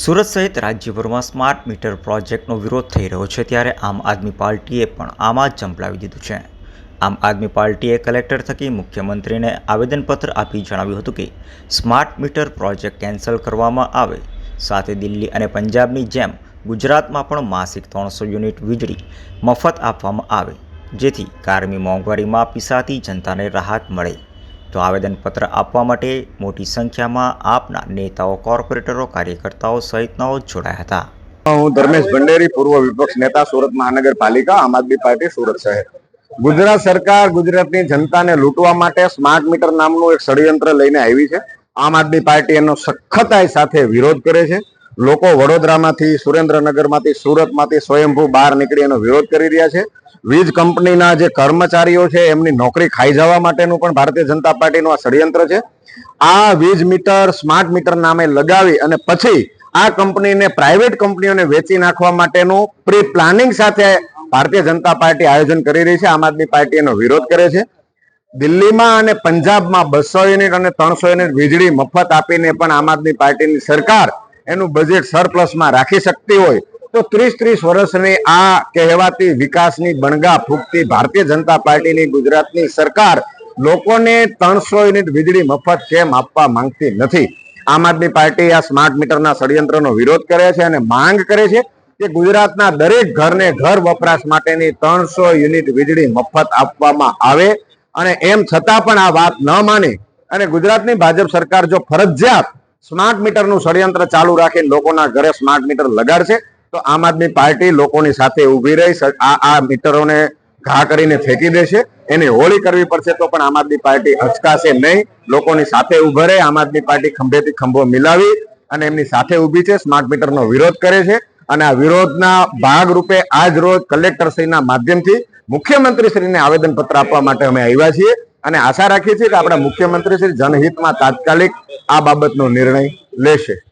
સુરત સહિત રાજ્યભરમાં smart meter પ્રોજેક્ટનો વિરોધ થઈ રહ્યો છે ત્યારે આમ આદમી પાર્ટીએ પણ આમાં જ ઝંપલાવી દીધું છે. આમ આદમી પાર્ટીએ કલેક્ટર થકી મુખ્યમંત્રીને આવેદનપત્ર આપી જણાવ્યું હતું કે સ્માર્ટ મીટર પ્રોજેક્ટ કેન્સલ કરવામાં આવે. સાથે દિલ્હી અને પંજાબની જેમ ગુજરાતમાં પણ માસિક ત્રણસો યુનિટ વીજળી મફત આપવામાં આવે, જેથી કારમી મોંઘવારીમાં પીસાતી જનતાને રાહત મળે. તો આવેદનપત્ર આપવા માટે મોટી સંખ્યામાં આપના નેતાઓ, કોર્પોરેટરો, કાર્યકર્તાઓ સહિતનાઓ જોડાયા હતા. હું ધર્મેશ ભંડેરી, પૂર્વ વિપક્ષ નેતા, સુરત મહાનગરપાલિકા, આમ આદમી પાર્ટી, સુરત શહેર. ગુજરાત સરકાર ગુજરાતની જનતાને લૂંટવા માટે સ્માર્ટ મીટર નામનું એક ષડયંત્ર લઈને આવી છે. આમ આદમી પાર્ટી એનો સખતાઈ સાથે વિરોધ કરે છે. લોકો વડોદરામાંથી, સુરેન્દ્રનગરમાંથી, સુરતમાંથી સ્વયંભૂ બહાર નીકળી એનો વિરોધ કરી રહ્યા છે. વીજ કંપનીના જે કર્મચારીઓ છે, એમની નોકરી ખાઈ જવા માટેનું પણ ભારતીય જનતા પાર્ટીનું આ ષડયંત્ર છે. આ વીજ મીટર, સ્માર્ટ મીટર નામે લગાવી અને પછી આ કંપનીને પ્રાઇવેટ કંપનીઓને વેચી નાખવા માટેનું પ્રી પ્લાનિંગ સાથે ભારતીય જનતા પાર્ટી આયોજન કરી રહી છે. આમ આદમી પાર્ટી એનો વિરોધ કરે છે. દિલ્હીમાં અને પંજાબમાં બસો યુનિટ અને ત્રણસો યુનિટ વીજળી મફત આપીને પણ આમ આદમી પાર્ટીની સરકાર એનું બજેટ સરપ્લસમાં રાખી શકતી હોય તો ત્રીસ ત્રીસ વર્ષની આ કહેવાતી વિકાસની બણગા ફૂંકતી ભારતીય જનતા પાર્ટીની ગુજરાતની સરકાર લોકોને ત્રણસો યુનિટ વીજળી મફત કેમ આપવા માંગતી નથી? આમ આદમી પાર્ટી આ સ્માર્ટ મીટરના ષડયંત્રનો વિરોધ કરે છે અને માંગ કરે છે કે ગુજરાતના દરેક ઘરને ઘર વપરાશ માટેની ત્રણસો યુનિટ વીજળી મફત આપવામાં આવે. અને એમ છતાં પણ આ વાત ન માની અને ગુજરાતની ભાજપ સરકાર જો ફરજિયાત સ્માર્ટ મીટરનું ષડયંત્ર ચાલુ રાખીને લોકોના ઘરે સ્માર્ટ મીટર લગાડશે, તો આમ આદમી પાર્ટી લોકોની સાથે ઊભી રહી આ આ મીટરોને ઘા કરીને ફેંકી દેશે, એને હોળી કરવી પડશે તો પણ આમ આદમી પાર્ટી હચકાશે નહીં, લોકોની સાથે ઊભા રહે, આમ આદમી પાર્ટી ખંભેથી ખંભો મિલાવી અને એમની સાથે ઊભી છે, સ્માર્ટ મીટરનો વિરોધ કરે છે અને આ વિરોધના ભાગરૂપે આજ રોજ કલેક્ટરશ્રીના માધ્યમથી મુખ્યમંત્રીશ્રીને આવેદનપત્ર આપવા માટે અમે આવ્યા છીએ અને આશા રાખીએ છીએ કે આપણા મુખ્યમંત્રી શ્રી જનહિતમાં તાત્કાલિક આ બાબતનો નિર્ણય લેશે.